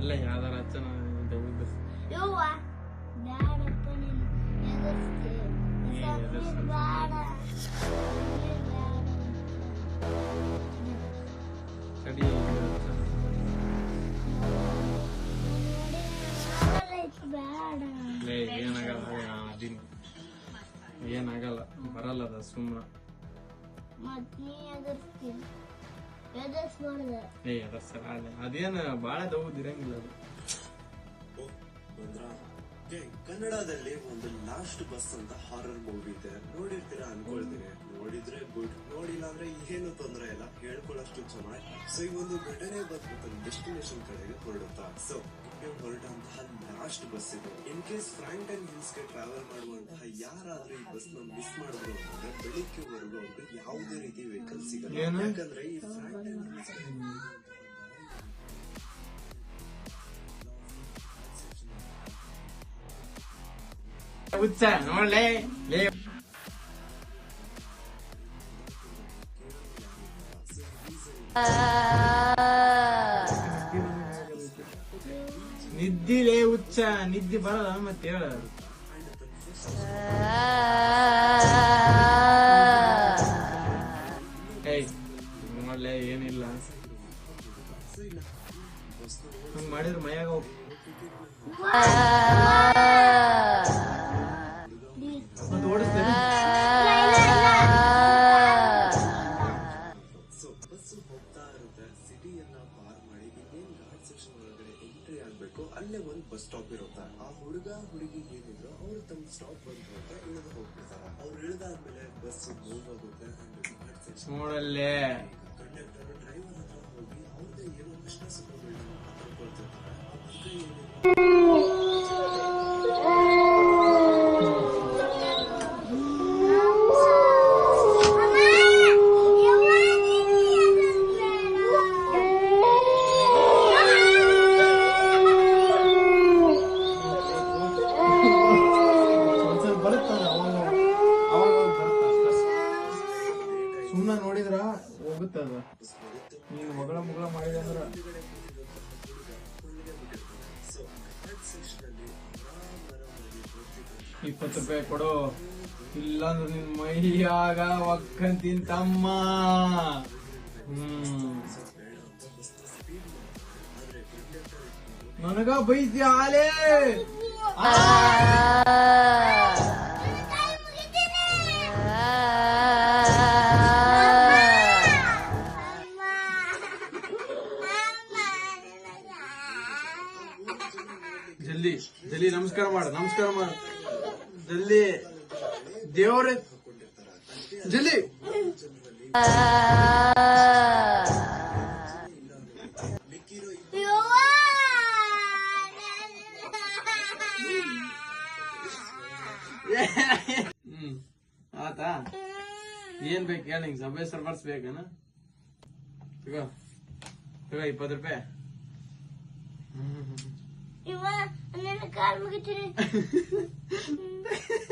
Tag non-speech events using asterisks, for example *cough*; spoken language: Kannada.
ಅಲ್ಲೇ ಯಾವ್ದಾರ ಹಚ್ಚನ. ಯವ್ವ? ಬ್ಯಾಡಪ್ಪ ನೀನು. ಬೇಡ. ಲೇ ಏನಾಗಲ್ಲ ಅದಿನ್ ಏನಾಗಲ್ಲ ಬರಲ್ಲ ಅದ ಸುಮ್ಮನೆ ಮತ್ತೆ ನೀ ಎದುರಿಸ್ತಿ ಎದುರಿಸ್ಬಾರ್ದು ಏ ಅಲ್ಲೇ ಅದೇನು ಭಾಳ ಅದು. ಕನ್ನಡದಲ್ಲಿ ಒಂದು ಲಾಸ್ಟ್ ಬಸ್ ಅಂತ ಹಾರರ್ ಮೂವಿ ಇದೆ. ನೋಡಿರ್ತೀರಾ ಅನ್ಕೊಳ್ತೀನಿ. ನೋಡಿದ್ರೆ ಗುಡ್ ನೋಡಿಲ್ಲ ಅಂದ್ರೆ ಏನು ತೊಂದ್ರೆ ಇಲ್ಲ. ಹೇಳ್ಕೊಳ್ಳಷ್ಟು ಚೆನ್ನಾಗಿ. ಸೊ ಈ ಒಂದು ಘಟನೆ ಬಂದ್ಬಿಟ್ಟು ಡೆಸ್ಟಿನೇಷನ್ ಕಡೆಗೆ ಹೊರಡುತ್ತಾ. ಸೊ ನೀವು ಹೊರಟಂತಹ ಲಾಸ್ಟ್ ಬಸ್ ಇದು. ಇನ್ ಕೇಸ್ ಫ್ರಾಂಕ್ ಅಂಡ್ ಹಿಲ್ಸ್ಗೆ ಟ್ರಾವೆಲ್ ಮಾಡುವಂತಹ ಯಾರಾದ್ರೂ ಈ ಬಸ್ನ ಮಿಸ್ ಮಾಡಿದ್ರು ಅಂತಂದ್ರೆ ಅವ್ರಿಗೆ ಯಾವುದೇ ರೀತಿ ವೆಹಿಕಲ್ ಸಿಗಲ್ಲ. ಯಾಕಂದ್ರೆ ಈ ಹುಚ್ಚ ನೋಡ್ಲೇ. ಲೇ. ನಿದ್ದಿಲೇ ಹುಚ್ಚ ನಿದ್ದಿ ಬರಲ್ಲ ಮತ್ತೆ ಹೇಳ ಹಂಗ್ ಮಾಡಿದ್ರೆ ಮೈಯಾಗ ಹೋಗಿ ಸೊ ಬಸ್ಸು ಹೋಗ್ತಾ ಇರುತ್ತೆ ಸಿಟಿಯನ್ನ ಪಾರ್ ಮಾಡಿ ಇನ್ನೇನ್ ಸೆಕ್ಷನ್ ಎಂಟ್ರಿ ಆಗ್ಬೇಕು ಅಲ್ಲೇ ಒಂದು ಬಸ್ ಸ್ಟಾಪ್ ಇರುತ್ತೆ ಆ ಹುಡುಗ ಹುಡುಗಿ ಏನಿದ್ರು ಅವ್ರು ತಮ್ಮ ಸ್ಟಾಪ್ ಬಂದ್ರು ಅವ್ರು ಇಳಿದಾದ್ಮೇಲೆ ಬಸ್ ಮೂವ್ ಆಗುತ್ತೆ ನೋಡಲ್ಲೇ. ಅವ್ರದ್ದೇ ಏನೋ ಹೋಗುತ್ತದ ನೀನು ಮಗಳ ಮಗಳ ಮಾಡಿದೆ ಅಂದ್ರೆ ಇಪ್ಪತ್ತು ರೂಪಾಯಿ ಕೊಡು. ಇಲ್ಲಾಂದ್ರೆ ನಿನ್ ಮೈಯಾಗ ಒಕ್ಕಂತೀನಿ ತಮ್ಮ. ಹ್ಮ್. ನನಗ ಬೈತಿ ಆಲೇ ಜಲ್ದಿ ನಮಸ್ಕಾರ ಮಾಡು ನಮಸ್ಕಾರ ಮಾಡು. ದಲ್ಲಿ ದೇವರೇ. ದಲ್ಲಿ ಹ್ಮ್, ಆತಾ? ಏನ್ ಬೇಕು ಹೇಳ ನಿಂಗೆ ಸಭೆ ಸರ್ವರ್ಸ್ ಬೇಕನ? ತಗೋ ತಗೋ ಇಪ್ಪತ್ತು ರೂಪಾಯಿ. ಇವ kalmak için. *laughs* *laughs*